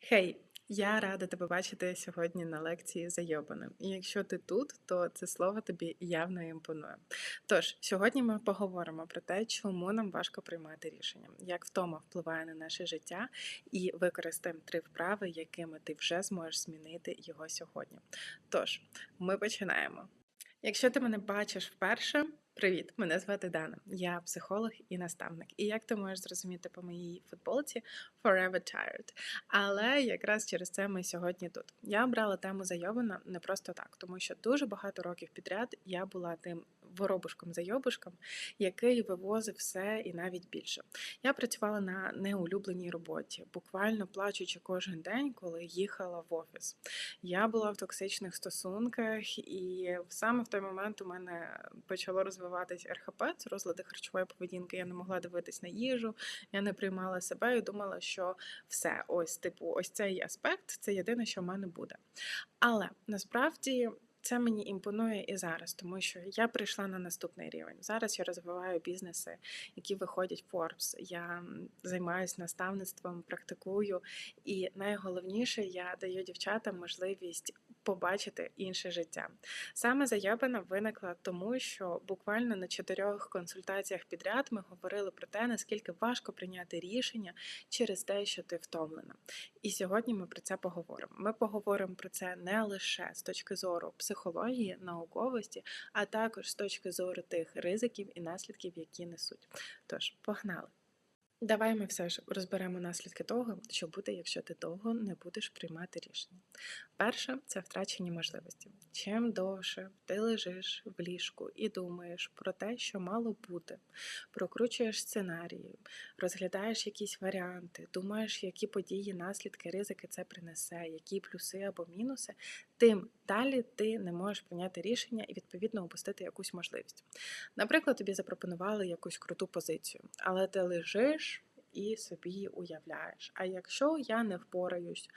Хей, я рада тебе бачити сьогодні на лекції Зайобаним. І якщо ти тут, то це слово тобі явно імпонує. Тож, сьогодні ми поговоримо про те, чому нам важко приймати рішення, як втома впливає на наше життя, і використаємо три вправи, якими ти вже зможеш змінити його сьогодні. Тож, ми починаємо. Якщо ти мене бачиш вперше, привіт! Мене звати Дана. Я психолог і наставник. І як ти можеш зрозуміти по моїй футболці Forever Tired. Але якраз через це ми сьогодні тут. Я обрала тему зайобана не просто так, тому що дуже багато років підряд я була тим воробушком-зайобушком, який вивозив все і навіть більше. Я працювала на неулюбленій роботі, буквально плачучи кожен день, коли їхала в офіс. Я була в токсичних стосунках, і саме в той момент у мене почало розвиватись РХП, це розлади харчової поведінки. Я не могла дивитись на їжу, я не приймала себе і думала, що все, ось типу, ось цей аспект це єдине, що в мене буде. Але насправді. Це мені імпонує і зараз, тому що я прийшла на наступний рівень. Зараз я розвиваю бізнеси, які виходять в Forbes. Я займаюся наставництвом, практикую, і найголовніше, я даю дівчатам можливість побачити інше життя. Саме заявина виникла тому, що буквально на чотирьох консультаціях підряд ми говорили про те, наскільки важко прийняти рішення через те, що ти втомлена. І сьогодні ми про це поговоримо. Ми поговоримо про це не лише з точки зору психології, науковості, а також з точки зору тих ризиків і наслідків, які несуть. Тож, погнали! Давай ми все ж розберемо наслідки того, що буде, якщо ти довго не будеш приймати рішення. Перше це втрачені можливості. Чим довше ти лежиш в ліжку і думаєш про те, що мало бути, прокручуєш сценарії, розглядаєш якісь варіанти, думаєш, які події, наслідки, ризики це принесе, які плюси або мінуси, тим далі ти не можеш прийняти рішення і відповідно опустити якусь можливість. Наприклад, тобі запропонували якусь круту позицію, але ти лежиш і собі уявляєш. А якщо я не впораюсь,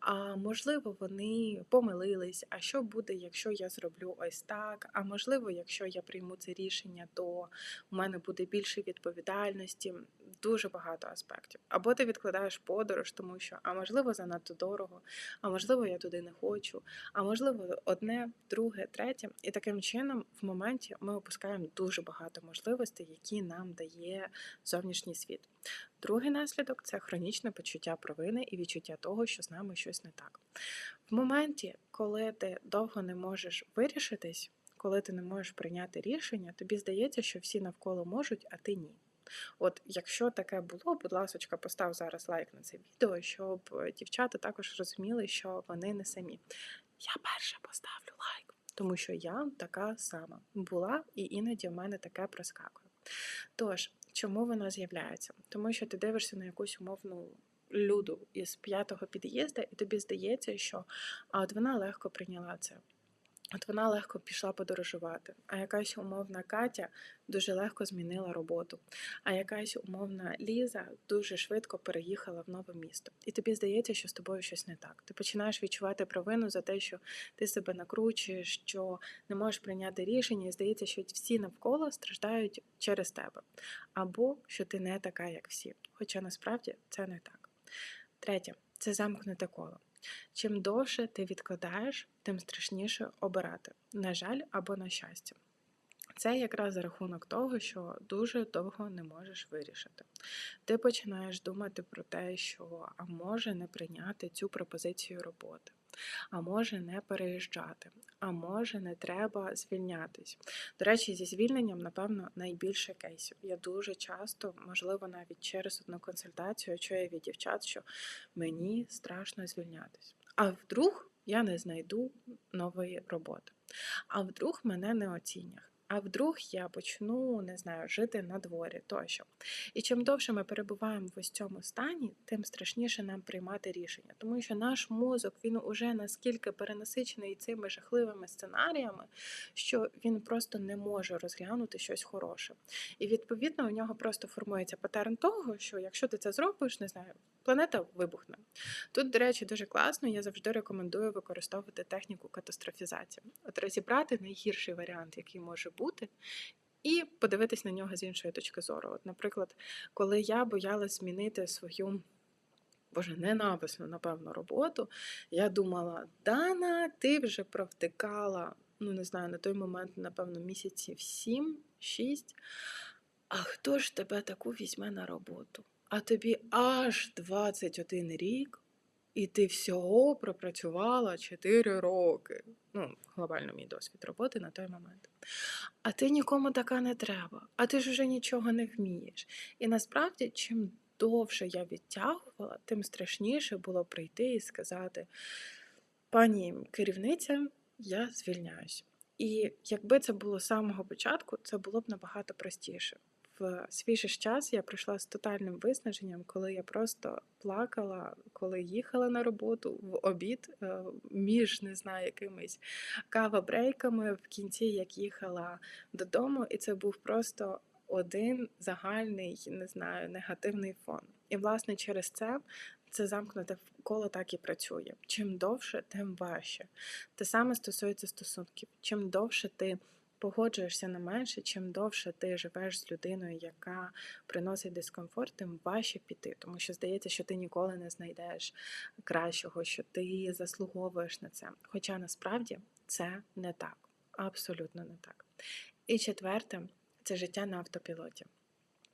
а можливо, вони помилились. А що буде, якщо я зроблю ось так? А можливо, якщо я прийму це рішення, то в мене буде більше відповідальності, дуже багато аспектів. Або ти відкладаєш подорож, тому що, а можливо, занадто дорого, а можливо, я туди не хочу, а можливо, одне, друге, третє. І таким чином, в моменті ми опускаємо дуже багато можливостей, які нам дає зовнішній світ. Другий наслідок це хронічне почуття провини і відчуття того, що з нами щось не так. В моменті, коли ти довго не можеш вирішитись, коли ти не можеш прийняти рішення, тобі здається, що всі навколо можуть, а ти ні. От, якщо таке було, будь ласка, постав зараз лайк на це відео, щоб дівчата також розуміли, що вони не самі. Я перша поставлю лайк, тому що я така сама була, і іноді в мене таке проскакує. Тож, чому воно з'являється? Тому що ти дивишся на якусь умовну люду із п'ятого під'їзду, і тобі здається, що а от вона легко прийняла це. От вона легко пішла подорожувати, а якась умовна Катя дуже легко змінила роботу, а якась умовна Ліза дуже швидко переїхала в нове місто. І тобі здається, що з тобою щось не так. Ти починаєш відчувати провину за те, що ти себе накручуєш, що не можеш прийняти рішення, і здається, що всі навколо страждають через тебе, або що ти не така, як всі. Хоча насправді це не так. Третє це замкнуте коло. Чим довше ти відкладаєш, тим страшніше обирати, на жаль, або на щастя. Це якраз за рахунок того, що дуже довго не можеш вирішити. Ти починаєш думати про те, що а може не прийняти цю пропозицію роботи, а може не переїжджати, а може не треба звільнятись. До речі, зі звільненням, напевно, найбільше кейсів. Я дуже часто, можливо, навіть через одну консультацію чую від дівчат, що мені страшно звільнятись. А вдруг я не знайду нової роботи, а вдруг мене не оцінять а вдруг я почну не знаю, жити на дворі тощо. І чим довше ми перебуваємо в ось цьому стані, тим страшніше нам приймати рішення, тому що наш мозок він уже наскільки перенасичений цими жахливими сценаріями, що він просто не може розглянути щось хороше. І відповідно у нього просто формується патерн того, що якщо ти це зробиш, не знаю, планета вибухне. Тут, до речі, дуже класно. Я завжди рекомендую використовувати техніку катастрофізації. От розібрати найгірший варіант, який може бути. І подивитись на нього з іншої точки зору. От, Наприклад, коли я боялась змінити свою боже, ненависну, напевно, роботу. Я думала, Дана, ти вже провтикала, ну не знаю, на той момент, напевно, місяців 7-6. А хто ж тебе таку візьме на роботу? А тобі аж 21 рік, і ти всього пропрацювала 4 роки. Ну, глобально мій досвід роботи на той момент. А ти нікому така не треба, а ти ж уже нічого не вмієш. І насправді, чим довше я відтягувала, тим страшніше було прийти і сказати: пані керівниця, я звільняюсь. І якби це було з самого початку, це було б набагато простіше. В свій ж час я прийшла з тотальним виснаженням, коли я просто плакала, коли їхала на роботу в обід е, між не знаю якимись кава-брейками в кінці, як їхала додому, і це був просто один загальний, не знаю, негативний фон. І власне через це це замкнуте коло так і працює. Чим довше, тим важче. Те саме стосується стосунків. Чим довше ти погоджуєшся на менше, чим довше ти живеш з людиною, яка приносить дискомфорт, тим важче піти. Тому що здається, що ти ніколи не знайдеш кращого, що ти заслуговуєш на це. Хоча насправді це не так. Абсолютно не так. І четверте це життя на автопілоті.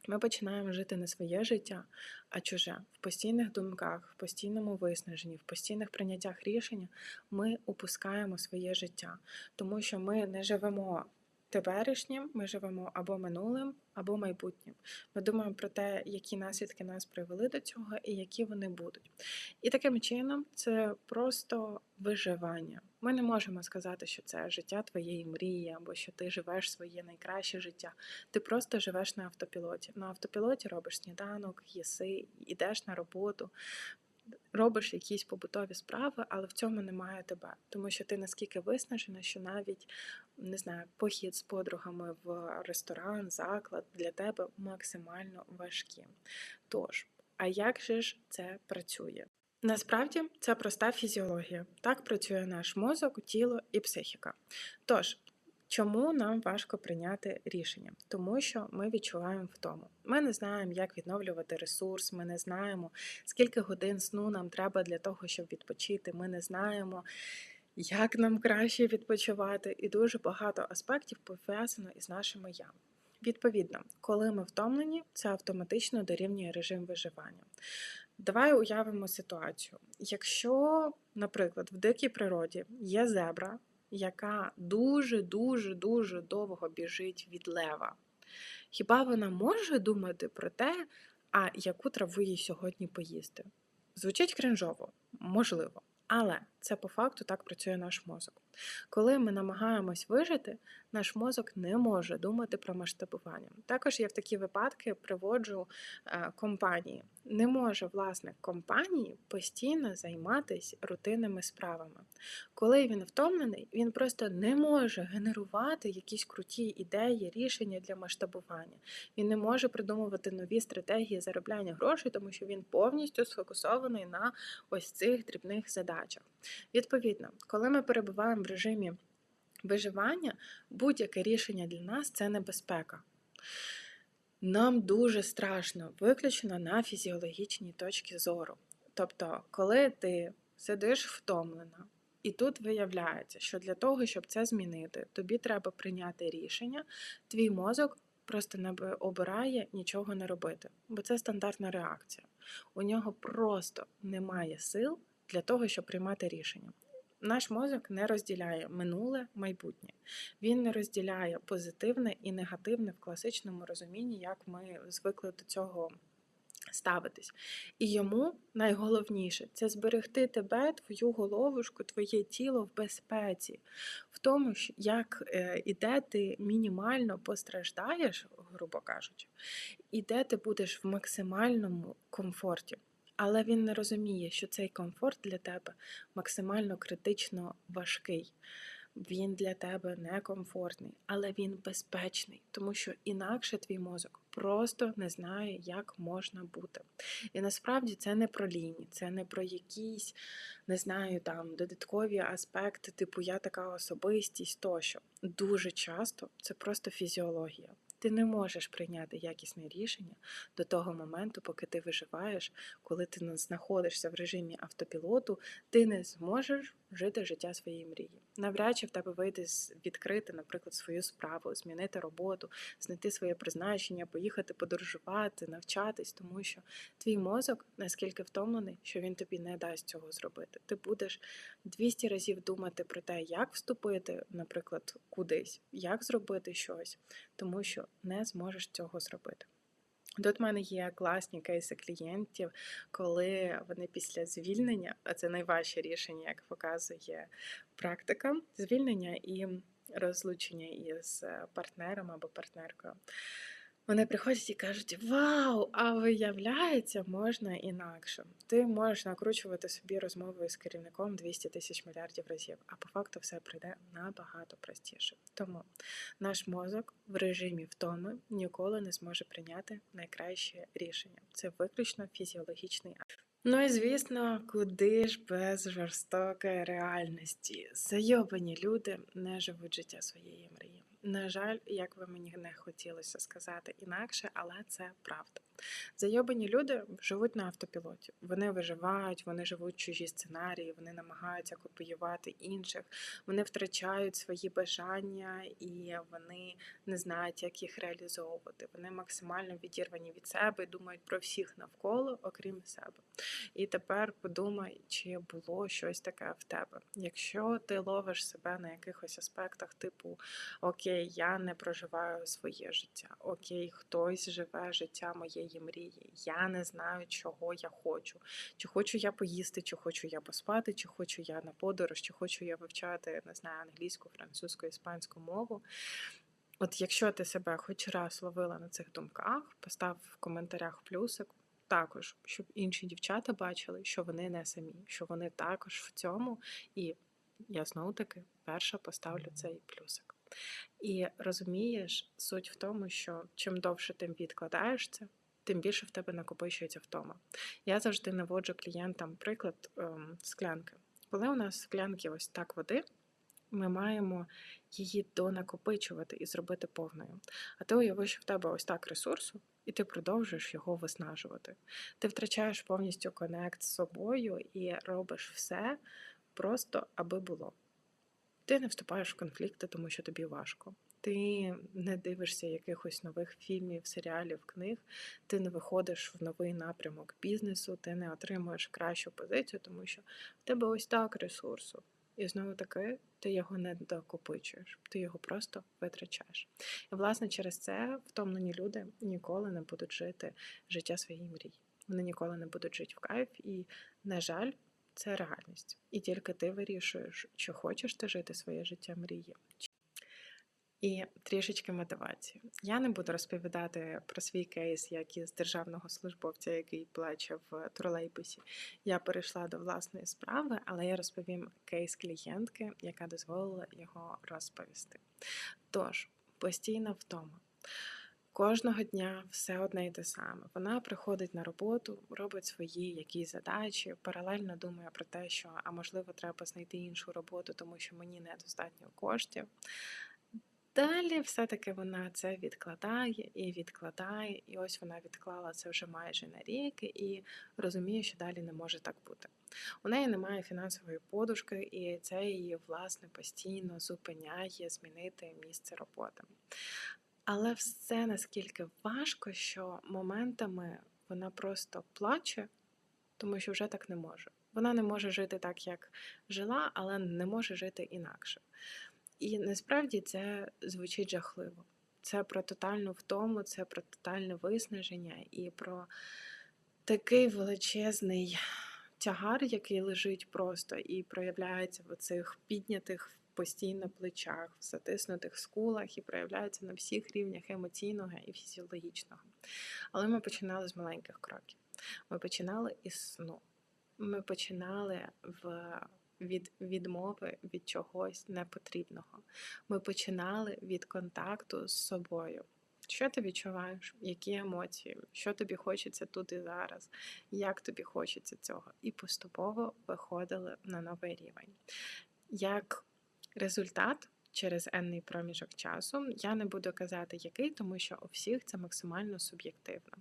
Ми починаємо жити не своє життя, а чуже. В постійних думках, в постійному виснаженні, в постійних прийняттях рішення ми упускаємо своє життя, тому що ми не живемо теперішнім, ми живемо або минулим, або майбутнім. Ми думаємо про те, які наслідки нас привели до цього і які вони будуть. І таким чином це просто виживання. Ми не можемо сказати, що це життя твоєї мрії, або що ти живеш своє найкраще життя. Ти просто живеш на автопілоті. На автопілоті робиш сніданок, їси, йдеш на роботу, робиш якісь побутові справи, але в цьому немає тебе, тому що ти наскільки виснажена, що навіть не знаю, похід з подругами в ресторан, заклад для тебе максимально важкі. Тож, а як же ж це працює? Насправді це проста фізіологія. Так працює наш мозок, тіло і психіка. Тож, Чому нам важко прийняти рішення? Тому що ми відчуваємо втому. Ми не знаємо, як відновлювати ресурс, ми не знаємо, скільки годин сну нам треба для того, щоб відпочити. Ми не знаємо, як нам краще відпочивати, і дуже багато аспектів пов'язано із нашими я. Відповідно, коли ми втомлені, це автоматично дорівнює режим виживання. Давай уявимо ситуацію. Якщо, наприклад, в дикій природі є зебра, яка дуже-дуже дуже довго біжить від лева. Хіба вона може думати про те, а яку траву їй сьогодні поїсти? Звучить кринжово, можливо. Але це по факту так працює наш мозок. Коли ми намагаємось вижити, наш мозок не може думати про масштабування. Також я в такі випадки приводжу е, компанії. Не може власник компанії постійно займатися рутинними справами. Коли він втомлений, він просто не може генерувати якісь круті ідеї, рішення для масштабування. Він не може придумувати нові стратегії заробляння грошей, тому що він повністю сфокусований на ось цих дрібних задачах. Відповідно, коли ми перебуваємо в режимі виживання, будь-яке рішення для нас це небезпека. Нам дуже страшно, виключено на фізіологічній точці зору. Тобто, коли ти сидиш втомлена, і тут виявляється, що для того, щоб це змінити, тобі треба прийняти рішення, твій мозок просто не обирає нічого не робити, бо це стандартна реакція. У нього просто немає сил для того, щоб приймати рішення. Наш мозок не розділяє минуле майбутнє. Він не розділяє позитивне і негативне в класичному розумінні, як ми звикли до цього ставитись. І йому найголовніше це зберегти тебе, твою головушку, твоє тіло в безпеці, в тому, як е, і де ти мінімально постраждаєш, грубо кажучи, і де ти будеш в максимальному комфорті. Але він не розуміє, що цей комфорт для тебе максимально критично важкий. Він для тебе некомфортний, але він безпечний, тому що інакше твій мозок просто не знає, як можна бути. І насправді це не про лінії, це не про якісь, не знаю, там додаткові аспекти, типу я така особистість тощо. Дуже часто це просто фізіологія. Ти не можеш прийняти якісне рішення до того моменту, поки ти виживаєш, коли ти знаходишся в режимі автопілоту, ти не зможеш жити життя своєї мрії. Навряд чи в тебе вийде відкрити, наприклад, свою справу, змінити роботу, знайти своє призначення, поїхати подорожувати, навчатись, тому що твій мозок наскільки втомлений, що він тобі не дасть цього зробити. Ти будеш 200 разів думати про те, як вступити, наприклад, кудись, як зробити щось, тому що не зможеш цього зробити. Тут в мене є класні кейси клієнтів, коли вони після звільнення, а це найважче рішення, як показує практика, звільнення і розлучення із партнером або партнеркою. Вони приходять і кажуть: Вау! А виявляється, можна інакше. Ти можеш накручувати собі розмову з керівником 200 тисяч мільярдів разів, а по факту все прийде набагато простіше. Тому наш мозок в режимі втоми ніколи не зможе прийняти найкраще рішення. Це виключно фізіологічний акт. Ну і звісно, куди ж без жорстокої реальності? Зайобані люди не живуть життя своєї мрії. На жаль, як би мені не хотілося сказати інакше, але це правда. Зайобані люди живуть на автопілоті. Вони виживають, вони живуть чужі сценарії, вони намагаються копіювати інших, вони втрачають свої бажання і вони не знають, як їх реалізовувати. Вони максимально відірвані від себе і думають про всіх навколо, окрім себе. І тепер подумай, чи було щось таке в тебе. Якщо ти ловиш себе на якихось аспектах, типу Окей, я не проживаю своє життя. Окей, хтось живе життя моєї мрії. Я не знаю, чого я хочу. Чи хочу я поїсти, чи хочу я поспати, чи хочу я на подорож, чи хочу я вивчати не знаю, англійську, французьку, іспанську мову. От якщо ти себе хоч раз ловила на цих думках, постав в коментарях плюсик. Також, щоб інші дівчата бачили, що вони не самі, що вони також в цьому. І я знову таки перша поставлю цей плюсик. І розумієш, суть в тому, що чим довше ти відкладаєш це, тим більше в тебе накопичується втома. Я завжди наводжу клієнтам приклад ем, склянки. Коли у нас в склянки ось так води, ми маємо її донакопичувати і зробити повною. А ти уяви, що в тебе ось так ресурсу, і ти продовжуєш його виснажувати. Ти втрачаєш повністю конект з собою і робиш все просто аби було. Ти не вступаєш в конфлікти, тому що тобі важко. Ти не дивишся якихось нових фільмів, серіалів, книг, ти не виходиш в новий напрямок бізнесу, ти не отримуєш кращу позицію, тому що в тебе ось так ресурсу. І знову таки ти його не докопичуєш, ти його просто витрачаєш. І, власне, через це втомлені люди ніколи не будуть жити життя своєї мрії. Вони ніколи не будуть жити в кайф, і, на жаль, це реальність. І тільки ти вирішуєш, чи хочеш ти жити своє життя мрії. І трішечки мотивації. Я не буду розповідати про свій кейс, як із державного службовця, який плаче в тролейбусі. Я перейшла до власної справи, але я розповім кейс клієнтки, яка дозволила його розповісти. Тож, постійна втома. Кожного дня все одне й те саме. Вона приходить на роботу, робить свої якісь задачі, паралельно думає про те, що а можливо треба знайти іншу роботу, тому що мені недостатньо коштів. Далі все-таки вона це відкладає і відкладає, і ось вона відклала це вже майже на рік і розуміє, що далі не може так бути. У неї немає фінансової подушки, і це її власне постійно зупиняє змінити місце роботи. Але все наскільки важко, що моментами вона просто плаче, тому що вже так не може. Вона не може жити так, як жила, але не може жити інакше. І насправді це звучить жахливо. Це про тотальну втому, це про тотальне виснаження і про такий величезний тягар, який лежить просто і проявляється в оцих піднятих постійно плечах, в затиснутих скулах і проявляється на всіх рівнях емоційного і фізіологічного. Але ми починали з маленьких кроків. Ми починали із сну. Ми починали в від відмови від чогось непотрібного. Ми починали від контакту з собою. Що ти відчуваєш? Які емоції? Що тобі хочеться тут і зараз? Як тобі хочеться цього? І поступово виходили на новий рівень. Як результат через енний проміжок часу. Я не буду казати, який, тому що у всіх це максимально суб'єктивно.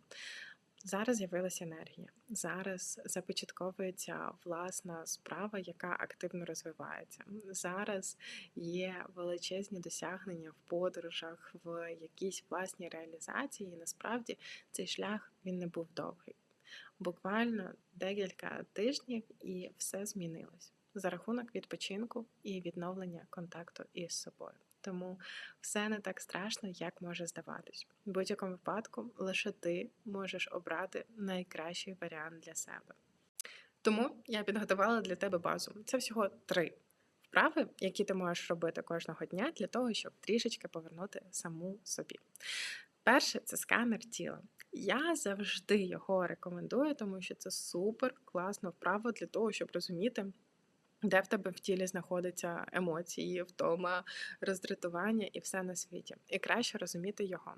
Зараз з'явилася енергія. Зараз започатковується власна справа, яка активно розвивається. Зараз є величезні досягнення в подорожах, в якійсь власній реалізації. І насправді цей шлях він не був довгий. Буквально декілька тижнів і все змінилось за рахунок відпочинку і відновлення контакту із собою. Тому все не так страшно, як може здаватись. В будь-якому випадку лише ти можеш обрати найкращий варіант для себе. Тому я підготувала для тебе базу. Це всього три вправи, які ти можеш робити кожного дня для того, щоб трішечки повернути саму собі. Перше це сканер тіла. Я завжди його рекомендую, тому що це супер класна вправа для того, щоб розуміти, де в тебе в тілі знаходяться емоції, втома, роздратування і все на світі, і краще розуміти його.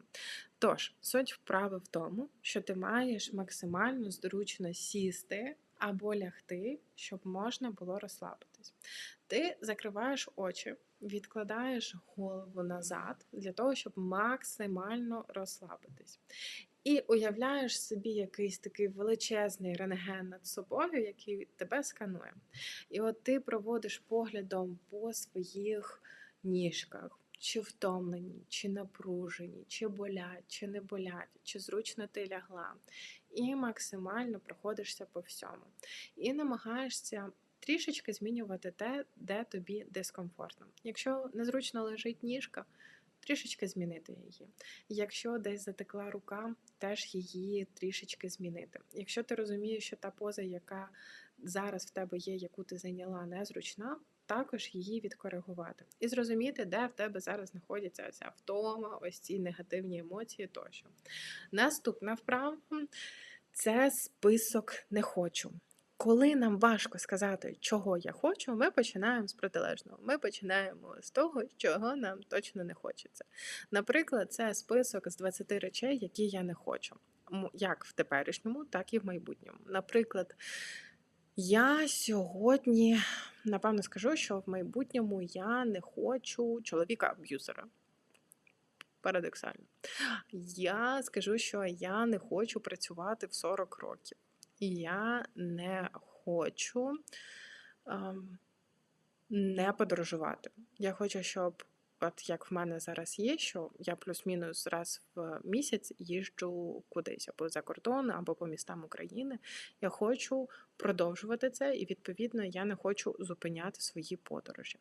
Тож, суть вправи в тому, що ти маєш максимально зручно сісти або лягти, щоб можна було розслабитись. Ти закриваєш очі, відкладаєш голову назад для того, щоб максимально розслабитись. І уявляєш собі якийсь такий величезний рентген над собою, який тебе сканує. І от ти проводиш поглядом по своїх ніжках, чи втомлені, чи напружені, чи болять, чи не болять, чи зручно ти лягла. І максимально проходишся по всьому. І намагаєшся. Трішечки змінювати те, де тобі дискомфортно. Якщо незручно лежить ніжка, трішечки змінити її. Якщо десь затекла рука, теж її трішечки змінити. Якщо ти розумієш, що та поза, яка зараз в тебе є, яку ти зайняла, незручна, також її відкоригувати. І зрозуміти, де в тебе зараз знаходяться ця втома, ось ці негативні емоції тощо. Наступна вправа це список не хочу. Коли нам важко сказати, чого я хочу, ми починаємо з протилежного. Ми починаємо з того, чого нам точно не хочеться. Наприклад, це список з 20 речей, які я не хочу, як в теперішньому, так і в майбутньому. Наприклад, я сьогодні, напевно, скажу, що в майбутньому я не хочу чоловіка-аб'юзера. Парадоксально. Я скажу, що я не хочу працювати в 40 років. Я не хочу ем, не подорожувати. Я хочу, щоб, от як в мене зараз є, що я плюс-мінус раз в місяць їжджу кудись або за кордон, або по містам України. Я хочу продовжувати це, і відповідно я не хочу зупиняти свої подорожі.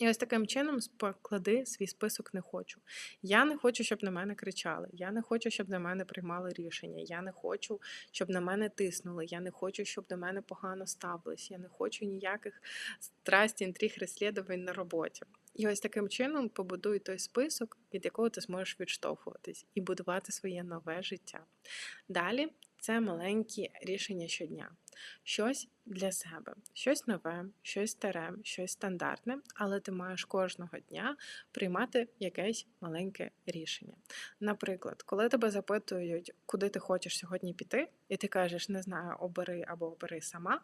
І ось таким чином склади свій список не хочу. Я не хочу, щоб на мене кричали. Я не хочу, щоб на мене приймали рішення. Я не хочу, щоб на мене тиснули. Я не хочу, щоб до мене погано ставились. Я не хочу ніяких страсть, інтриг, розслідувань на роботі. І ось таким чином побудуй той список, від якого ти зможеш відштовхуватись і будувати своє нове життя. Далі це маленькі рішення щодня. Щось для себе, щось нове, щось старе, щось стандартне, але ти маєш кожного дня приймати якесь маленьке рішення. Наприклад, коли тебе запитують, куди ти хочеш сьогодні піти, і ти кажеш, не знаю, обери або обери сама.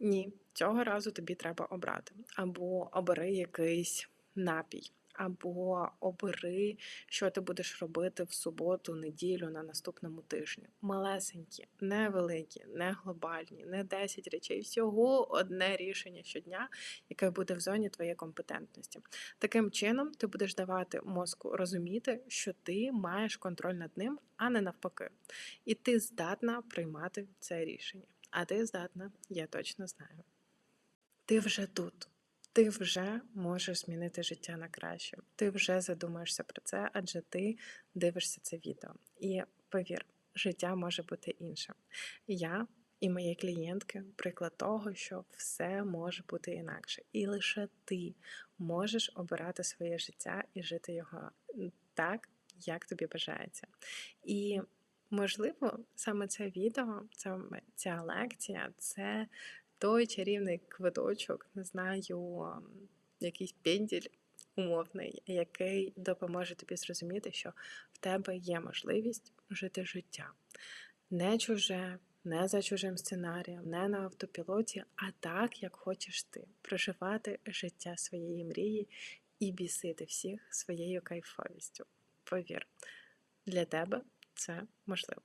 Ні, цього разу тобі треба обрати. Або обери якийсь напій або обери, що ти будеш робити в суботу, неділю на наступному тижні. Малесенькі, невеликі, не глобальні, не 10 речей. Всього одне рішення щодня, яке буде в зоні твоєї компетентності. Таким чином, ти будеш давати мозку розуміти, що ти маєш контроль над ним, а не навпаки. І ти здатна приймати це рішення. А ти здатна, я точно знаю. Ти вже тут ти вже можеш змінити життя на краще. Ти вже задумаєшся про це, адже ти дивишся це відео. І повір, життя може бути іншим. Я і мої клієнтки приклад того, що все може бути інакше. І лише ти можеш обирати своє життя і жити його так, як тобі бажається. І Можливо, саме це відео, саме ця лекція це той чарівний квиточок, не знаю, якийсь пенділь умовний, який допоможе тобі зрозуміти, що в тебе є можливість жити життя. Не чуже, не за чужим сценарієм, не на автопілоті, а так, як хочеш ти, проживати життя своєї мрії і бісити всіх своєю кайфовістю. Повір, для тебе це можливо.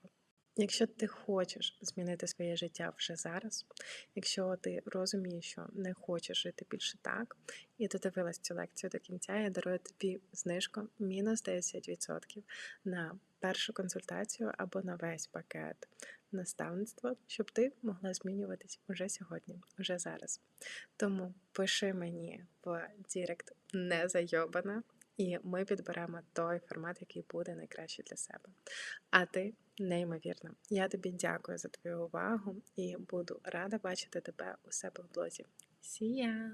Якщо ти хочеш змінити своє життя вже зараз, якщо ти розумієш, що не хочеш жити більше так, і додивилась цю лекцію до кінця, я дарую тобі знижку мінус 10% на першу консультацію або на весь пакет наставництва, щоб ти могла змінюватись уже сьогодні, уже зараз. Тому пиши мені в Дірект не зайобана, і ми підберемо той формат, який буде найкращий для себе. А ти неймовірна. Я тобі дякую за твою увагу і буду рада бачити тебе у себе в блозі. Ya!